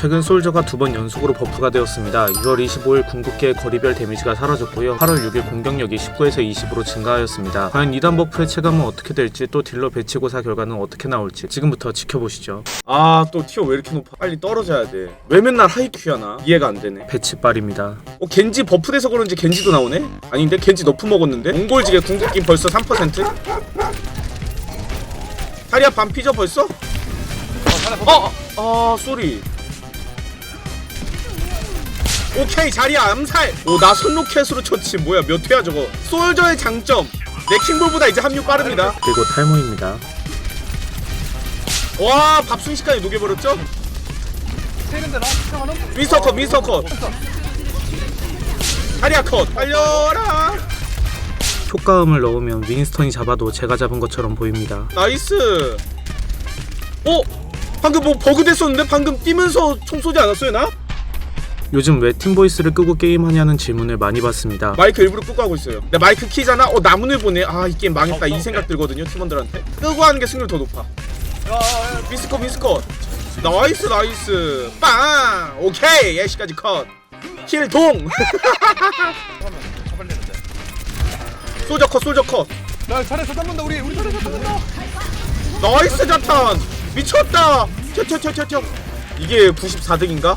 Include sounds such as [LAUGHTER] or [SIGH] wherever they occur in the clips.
최근 솔저가 두 번 연속으로 버프가 되었습니다. 6월 25일 궁극기의 거리별 데미지가 사라졌고요. 8월 6일 공격력이 19에서 20으로 증가하였습니다. 과연 2단 버프의 체감은 어떻게 될지 또 딜러 배치고사 결과는 어떻게 나올지 지금부터 지켜보시죠. 아 또 티어 왜 이렇게 높아? 빨리 떨어져야 돼. 왜 맨날 하이큐야 나? 이해가 안 되네. 배치빨입니다. 어 겐지 버프돼서 그런지 겐지도 나오네? 아닌데 겐지 너프 먹었는데? 몽골지게 궁극기 벌써 3%? 다리야 반피죠 벌써? 어! 아 쏘리 오케이 자리야 암살 오나 손로켓으로 쳤지 뭐야 몇 회야 저거 솔저의 장점 레킹볼보다 이제 합류 빠릅니다 그리고 탈모입니다. 와 밥순식간에 녹여버렸죠? 세는데 나 시청하는? 미스터 컷 미스터 컷 자리야 컷 달려라 효과음을 넣으면 윈스턴이 잡아도 제가 잡은 것처럼 보입니다. 나이스 어? 방금 뭐 버그 됐었는데 방금 뛰면서 총 쏘지 않았어요 나? 요즘 왜 팀보이스를 끄고 게임하냐는 질문을 많이 받습니다. 마이크 일부러 끄고 하고 있어요. 나 마이크 키잖아. 어 나무늘 보네. 아 이 게임 망했다. 이 어, 생각 네. 들거든요 팀원들한테. 끄고 하는 게 승률 더 높아. 아, 미스코 미스코. 나이스 나이스. 빵. 오케이 예시까지 컷. 킬 동. [LAUGHS] 솔저 컷 솔저 컷. 나 잘했어 잡는다 우리 우리 잘했어 잡는다. 나이스 자탄. 미쳤다. 쳐쳐쳐쳐쳐. 이게 94등인가?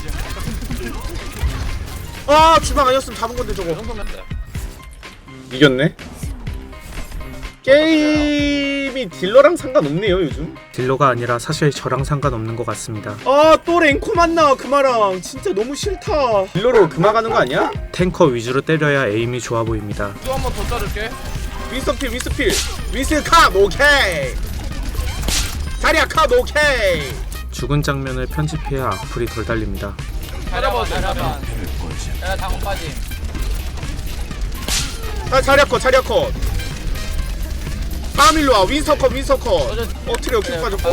아 주방 아니었으면 잡은 건데 저거. 음. 이겼네. 게임이 딜러랑 상관없네요 요즘. 딜러가 아니라 사실 저랑 상관없는 것 같습니다. 아 또 랭코 만나 그마랑 진짜 너무 싫다. 딜러로 금화 가는 거 아니야? 탱커 위주로 때려야 에임이 좋아 보입니다. 또 한 번 더 자를게. 윈스필 윈스필 윈스캅 오케이. 자리야 캅 오케이. 죽은 장면을 편집해야 악플이 덜 달립니다. 잘해봐, 잘해봐. 야 당원 빠짐 아 자리아컷 자리아컷. 빠밀로와 윈서컷 윈서컷. 어트레오 킥 빠졌고?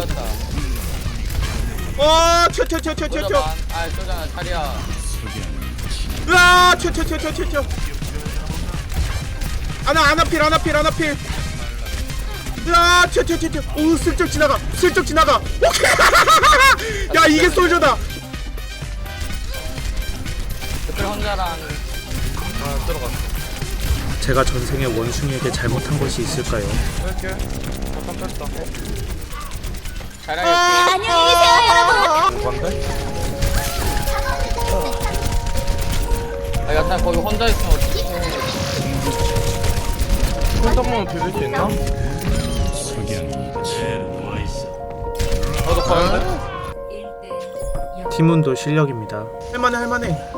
와 튀어튀어 아, 튀어 튀어 튀어 아 쏘잖아 자리야 으아 튀어 튀어 튀어 튀어 튀어. 아나 아나필 아나필 아나필. 으아 튀어 튀어 튀어 튀어. 오 슬쩍 지나가 슬쩍 지나가. 오케이. [LAUGHS] 야 이게 솔저다. 그 혼자랑 아 들어갔어 제가 전생에 원숭이에게 잘못한 것이 있을까요? 잘 아, 안녕히 계세요, 아~ 여러분. 아, 야, 난 거기 혼자 있으면 어떡해. 혼자만 들을 수 있나? 저도 가는데? 팀원도 실력입니다. 할만해 할만해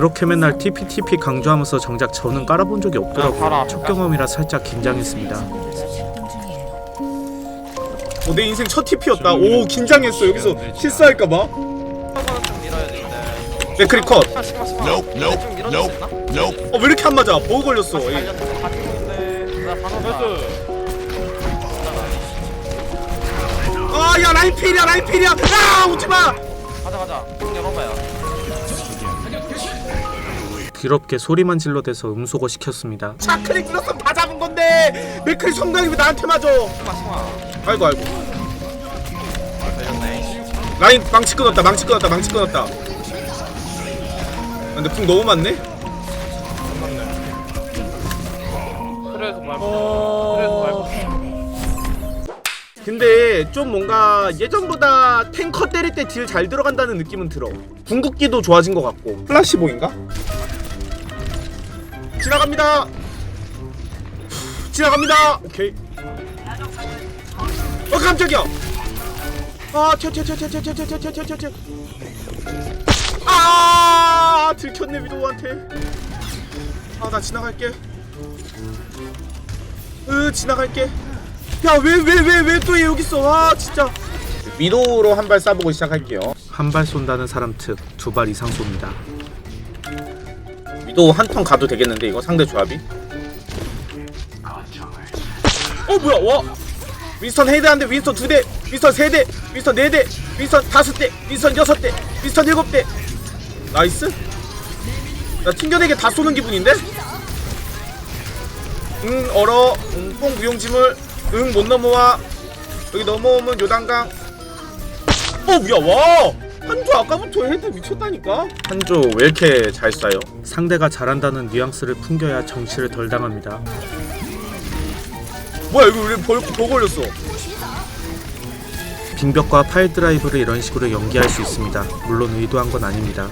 그렇게 맨날 TPTP 강조하면서 정작 저는 깔아본 적이. 없더라고요. 첫 경험이라 살짝 긴장했습니다. 어, 내 인생 첫 TP였다 오 긴장했어 여기서 실수할까 봐 한번은 좀 밀어야 되는데 맥크리 컷아 시그마 시그마 좀 밀어줄 수 있나? 어, 왜 이렇게 안 맞아? 보고 걸렸어. 다시 에이. 갈렸어 같이 보는데 나 방금 아, 야, 라인 필이야, 라인 필이야. 아, 오지 마. 가자 가자 문 열어봐요 더럽게 소리만 질러대서 음소거 시켰습니다. 차크리 눌렀으면 다 잡은 건데. 성강이 왜 나한테 맞아? 시그마 아이고, 아이고. 라인 망치 끊었다, 망치 끊었다, 망치 끊었다. 아, 근데 풍 너무 많네. 그래서 그래서 말고 근데 좀 뭔가 예전보다 탱커 때릴 때 딜 잘 들어간다는 느낌은 들어. 궁극기도 좋아진 것 같고. 플라시보인가? 지나갑니다. 지나갑니다. 오케이. 어 깜짝이야. 아 튀어 튀어 튀어 튀어 튀어 튀어 튀어 튀어 튀어 튀어 튀어 아 들켰네 위도우한테. 아 나 지나갈게. 으 지나갈게. 야 왜 왜 왜 왜 또 얘 여기 있어? 아 진짜. 위도우로 한 발 쏴보고 시작할게요. 한 발 쏜다는 사람 특 두 발 이상 쏩니다. 위도우 한턴 가도 되겠는데 이거? 상대 조합이? 어 뭐야? 와! 윈스턴 헤드 한대 윈스턴 두대 윈스턴 세대 윈스턴 네대 윈스턴 다섯 대 윈스턴 여섯 대 윈스턴 일곱 대. 나이스. 나 튕겨내게 다 쏘는 기분인데? 응 얼어. 응뽕 무용지물. 응 못 넘어와. 여기 넘어오면 요단강. 어 뭐야? 와 한조 아까부터 헤드 미쳤다니까 한조 왜 이렇게 잘 쏴요? 상대가 잘한다는 뉘앙스를 풍겨야 정치를 덜 당합니다. 뭐야 이거 왜 벌, 벌 걸렸어 빙벽과 파일 드라이브를 이런 식으로 연기할 수 있습니다. 물론 의도한 건 아닙니다.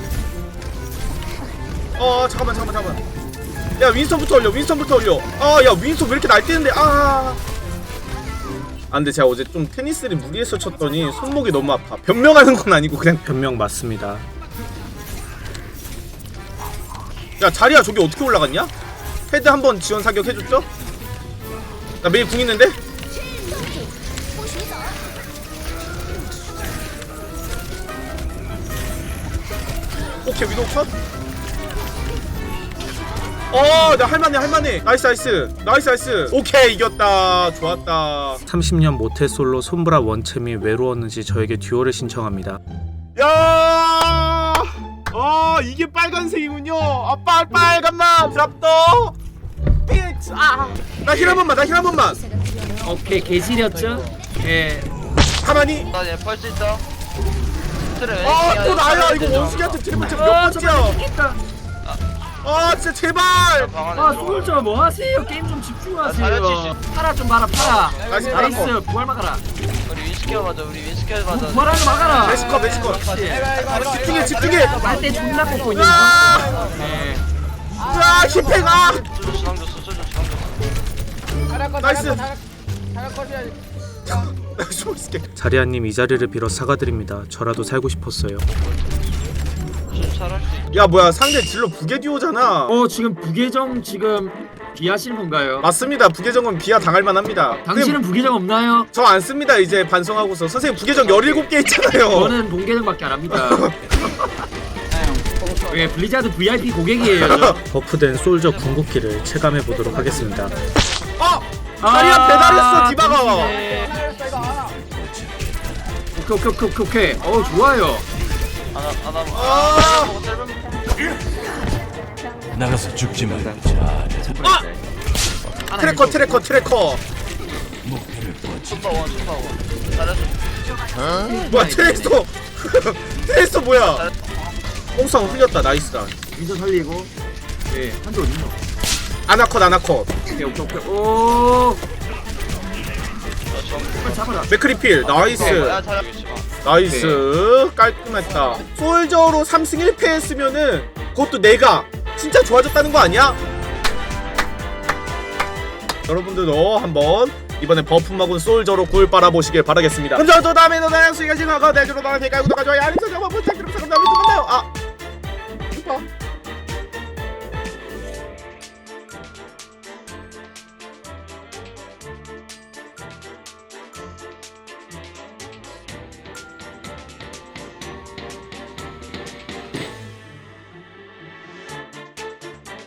어 잠깐만 잠깐만 잠깐만 야 윈스턴부터 올려 윈스턴부터 올려 아야 윈스턴 왜 이렇게 날뛰는데 아 안돼 제가 어제 좀 테니스를 무리해서 쳤더니 손목이 너무 아파 변명하는 건 아니고 그냥 변명 맞습니다. 야 자리야 저기 어떻게 올라갔냐? 헤드 한번 지원 사격 해줬죠? 나 매일 궁 있는데? 오케이 위도우 컷? 어, 나 할만해, 할만해. 나이스, 나이스, 나이스, 나이스. 오케이, 이겼다. 좋았다. 30년 모태솔로 손브라 원챔이 외로웠는지 저에게 듀오를 신청합니다. 야, 어, 이게 빨간색이군요. 아, 빨 빨간맛. 드랍더. 픽스. 아, 나힐 한 번만, 나힐 한 번만. 오케이 개지렸죠? 예 가만히. 나 얘 펄수 있어 트레 아, 또 나야. 이거 원숭이한테 드리블 지금 몇 번째야? 아, 진짜 제발. 아 솔저 뭐 하세요? 게임 좀 아, 집중하세요 잘해주시. 팔아 좀 봐라 팔아 나이스. 부활 막아라 우리 윈시켜 가자 우리 윈시켜 가자 부활하는 거 막아라 메시커, 메시커. 그렇지 집중해, 집중해. 빨대 존나 꽂고 있는 아, 네. 아, 아. 주방 줬어 주방 줬어 나이스. 자리아님 이 자리를 빌어 사과드립니다. 저라도 살고 싶었어요. 좀 잘할 수있 야, 뭐야? 상대 딜러 부계 듀오잖아. 어 지금 부계정 지금 비하시는 건가요? 맞습니다. 부계정은 비하 당할 만합니다. 당신은 부계정 없나요? 저안 씁니다. 이제 반성하고서 선생님 부계정 17개 있잖아요. 저는 동계정밖에 안 합니다 왜 블리자드 VIP 고객이에요 저. [LAUGHS] 버프된 솔저 궁극기를 체감해 보도록 하겠습니다. 어! 자리야 배달했어 디바가. 네. 오케이 오케이 오케이 오케이 오케이 어 좋아요 아나 아나 아! 보고 짧은 나가서 죽지 말고 트래커 트래커 트래커. 슈퍼 원 슈퍼 원 잘했어 뭐야 트레이서. [LAUGHS] 트레이서 뭐야? 뽕성 흘렸다. 나이스다. 민서 살리고 예 한쪽 어딨노 아나컷 아나컷. 오케이 오케이 오케이 오 잡아라 맥크리필 나이스. 야 잘하고 있어 나이스. 깔끔했다. 솔저로 3승 1패 했으면은 그것도 내가 진짜 좋아졌다는 거 아니야? 여러분들도 한번 이번에 버프 먹은 솔저로 굴 빨아보시길 바라겠습니다. 그럼 또 다음에 또 다양한 수익을 진행하고 내주로 나갈 테니까 구독과 좋아요. 알림 설정 한번 부탁드립니다. 그럼 다음에 또 만나요 아. 슈퍼